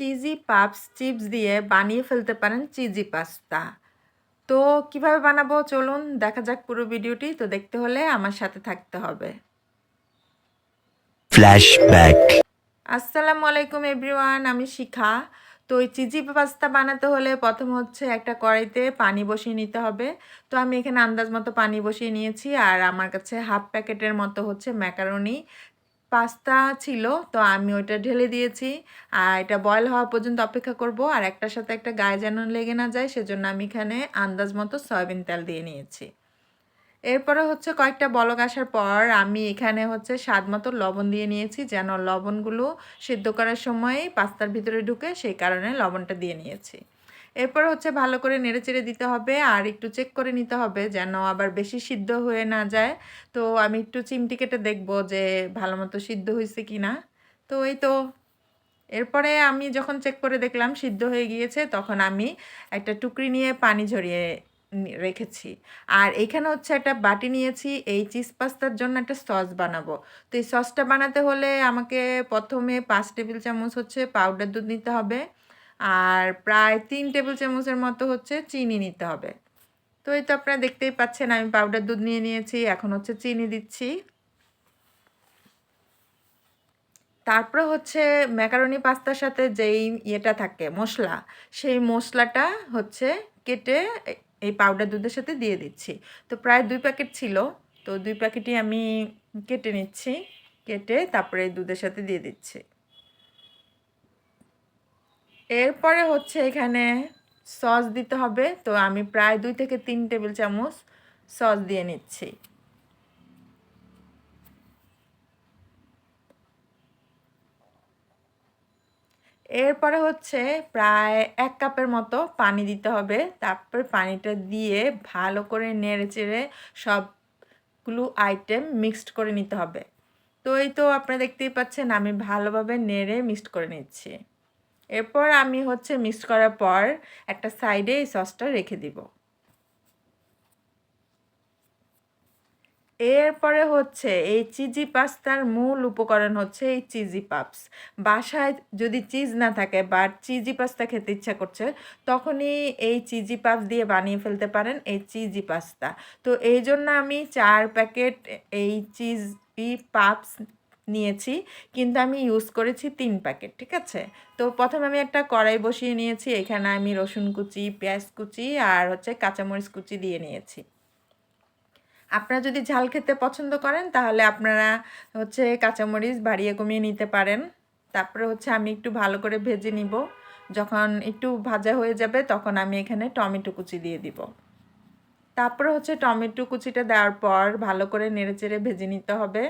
Cheesy পাপস chips দিয়ে বানিয়ে ফেলতে পারেন চিজি পাস্তা তো কীভাবে বানাবো? চলুন দেখা যাক পুরো ভিডিওটি। তো দেখতে হলে আমার সাথে থাকতে হবে. আসসালামু আলাইকুম এভরিওয়ান আমি শিখা। তো এই চিজি পাস্তা বানাতে হলে প্রথম হচ্ছে একটা কড়াইতে পানি বসিয়ে নিতে হবে। তো আমি এখানে আন্দাজ মতো পানি বসিয়ে নিয়েছি। আর আমার কাছে হাফ প্যাকেটের মতো হচ্ছে ম্যাকারনি পাস্তা ছিল, তো আমি ওইটা ঢেলে দিয়েছি। আর এটা বয়ল হওয়া পর্যন্ত অপেক্ষা করব। আর একটার সাথে একটা গায়ে যেন লেগে না যায়, সেজন্য আমি এখানে আন্দাজ মতো সয়াবিন তেল দিয়ে নিয়েছি। এরপরে হচ্ছে কয়েকটা বলক আসার পর আমি এখানে হচ্ছে স্বাদ মতো লবণ দিয়ে নিয়েছি, যেন লবণগুলো সিদ্ধ করার সময় পাস্তার ভিতরে ঢুকে সেই কারণে লবণটা দিয়ে নিয়েছি। এরপর হচ্ছে ভালো করে নেড়েচেড়ে দিতে হবে আর একটু চেক করে নিতে হবে যেন আবার বেশি সিদ্ধ হয়ে না যায়। তো আমি একটু চিমটি কেটে দেখব যে ভালো মতো সিদ্ধ হয়েছে কি না তো এই তো। এরপরে আমি যখন চেক করে দেখলাম সিদ্ধ হয়ে গিয়েছে, তখন আমি একটা টুকরি নিয়ে পানি ঝরিয়ে রেখেছি। আর এখানে হচ্ছে একটা বাটি নিয়েছি, এই চিজ পাস্তার জন্য একটা সস বানাবো। তো এই সসটা বানাতে হলে আমাকে প্রথমে পাঁচ টেবিল চামচ হচ্ছে পাউডার দুধ নিতে হবে। আর প্রায় তিন টেবিল চামচের মতো হচ্ছে চিনি নিতে হবে। তো এই তো আপনারা দেখতেই পাচ্ছেন, আমি পাউডার দুধ নিয়ে নিয়েছি, এখন হচ্ছে চিনি দিচ্ছি। তারপরে হচ্ছে ম্যাকারনি পাস্তার সাথে যেই ইয়েটা থাকে, মশলা, সেই মশলাটা হচ্ছে কেটে এই পাউডার দুধের সাথে দিয়ে দিচ্ছি। তো প্রায় দুই প্যাকেট ছিল, তো দুই প্যাকেটই আমি কেটে নিচ্ছি, কেটে তারপরে দুধের সাথে দিয়ে দিচ্ছি। এরপরে হচ্ছে এখানে সস দিতে হবে। তো আমি প্রায় দুই থেকে তিন টেবিল চামচ সস দিয়ে নিচ্ছি। এরপরে হচ্ছে প্রায় এক কাপের মতো পানি দিতে হবে। তারপর পানিটা দিয়ে ভালো করে নেড়ে চেড়ে সবগুলো আইটেম মিক্সড করে নিতে হবে। তো এই তো আপনারা দেখতেই পাচ্ছেন, আমি ভালোভাবে নেড়ে মিক্সড করে নিচ্ছি। এরপর আমি হচ্ছে মিক্স করার পর একটা সাইডে এই সসটা রেখে দিব। এরপরে হচ্ছে এই চিজি পাস্তার মূল উপকরণ হচ্ছে এই চিজি পাপস বাসায় যদি চিজ না থাকে বা চিজি পাস্তা খেতে ইচ্ছা করছে, তখনই এই চিজি পাপস দিয়ে বানিয়ে ফেলতে পারেন এই চিজি পাস্তা তো এই জন্য আমি চার প্যাকেট এই চিজি পাপস নিয়েছি, কিন্তু আমি ইউজ করেছি তিন প্যাকেট ঠিক আছে? তো প্রথমে আমি একটা কড়াই বসিয়ে নিয়েছি, এখানে আমি রসুন কুচি, পেঁয়াজ কুচি আর হচ্ছে কাঁচামরিচ কুচি দিয়ে নিয়েছি। আপনারা যদি ঝাল খেতে পছন্দ করেন, তাহলে আপনারা হচ্ছে কাঁচামরিচ বাড়িয়ে কমিয়ে নিতে পারেন। তারপরে হচ্ছে আমি একটু ভালো করে ভেজে নিব। যখন একটু ভাজা হয়ে যাবে, তখন আমি এখানে টমেটো কুচি দিয়ে দিব। তারপরে হচ্ছে টমেটো কুচিটা দেওয়ার পর ভালো করে নেড়েচেড়ে ভেজে নিতে হবে।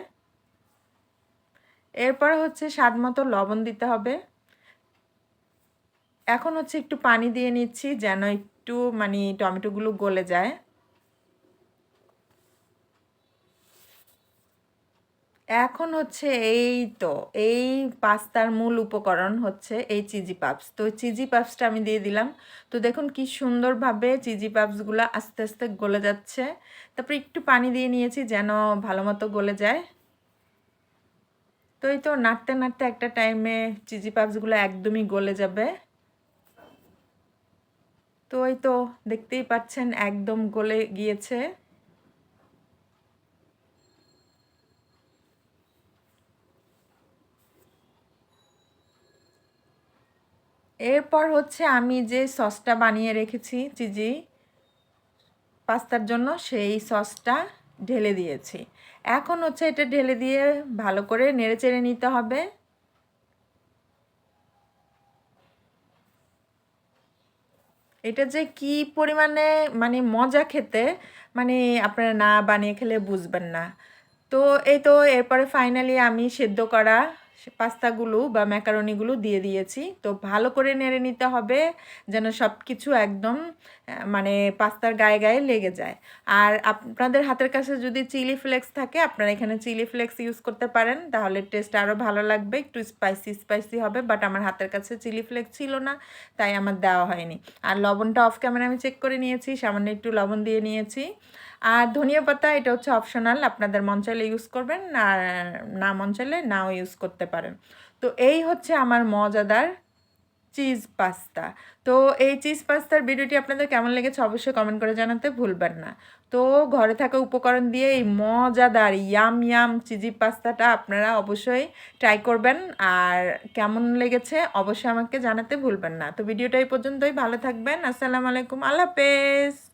এরপর হচ্ছে স্বাদ মতো লবণ দিতে হবে। এখন হচ্ছে একটু পানি দিয়ে নিচ্ছি যেন একটু মানে টমেটোগুলো গলে যায়। এখন হচ্ছে এই তো, এই পাস্তার মূল উপকরণ হচ্ছে এই চিজি পাপস। তো চিজি পাপসটা আমি দিয়ে দিলাম। তো দেখুন কি সুন্দরভাবে চিজি পাপসগুলো আস্তে আস্তে গলে যাচ্ছে। তারপর একটু পানি দিয়ে নিয়েছি যেন ভালো মতো গলে যায়। তো এই তো নাড়তে নাড়তে একটা টাইমে চিজি পাপসগুলো একদমই গলে যাবে। তো এই তো দেখতেই পাচ্ছেন একদম গলে গিয়েছে। এরপর হচ্ছে আমি যে সসটা বানিয়ে রেখেছি চিজি, পাস্তার জন্য সেই সসটা ঢেলে দিয়েছি। এখন হচ্ছে এটা ঢেলে দিয়ে ভালো করে নেড়ে চেড়ে নিতে হবে। এটা যে কি পরিমাণে মানে মজা খেতে মানে আপনারা না বানিয়ে খেলে বুঝবেন না। তো এই তো এরপরে ফাইনালি আমি সেদ্ধ করা পাস্তাগুলো বা ম্যাকারনিগুলো দিয়ে দিয়েছি। তো ভালো করে নেড়ে নিতে হবে যেন সব কিছু একদম মানে পাস্তার গায়ে গায়ে লেগে যায়। আর আপনাদের হাতের কাছে যদি চিলি ফ্লেক্স থাকে, আপনারা এখানে চিলি ফ্লেক্স ইউজ করতে পারেন। তাহলে টেস্ট আরও ভালো লাগবে, একটু স্পাইসি স্পাইসি হবে, বাট আমার হাতের কাছে চিলি ফ্লেক্স ছিল না, তাই আমার দেওয়া হয়নি। আর লবণটা অফ ক্যামেরা আমি চেক করে নিয়েছি, সামান্য একটু লবণ দিয়ে নিয়েছি। আর ধনিয়া পাতা, এটা হচ্ছে অপশনাল, আপনাদের মন চাইলে ইউজ করবেন, আর না মন চাইলে নাও ইউজ করতে পারেন। তো এই হচ্ছে আমার মজাদার চিজ পাস্তা। তো এই চিজ পাস্তার ভিডিওটি আপনাদের কেমন লেগেছে অবশ্যই কমেন্ট করে জানাতে ভুলবেন না। তো ঘরে থাকা উপকরণ দিয়ে এই মজাদার ইয়াম ইয়াম চিজি পাস্তাটা আপনারা অবশ্যই ট্রাই করবেন। আর কেমন লেগেছে অবশ্যই আমাকে জানাতে ভুলবেন না। তো ভিডিওটা এই পর্যন্তই। ভালো থাকবেন। আসসালামু আলাইকুম। আল্লাহ হাফেজ।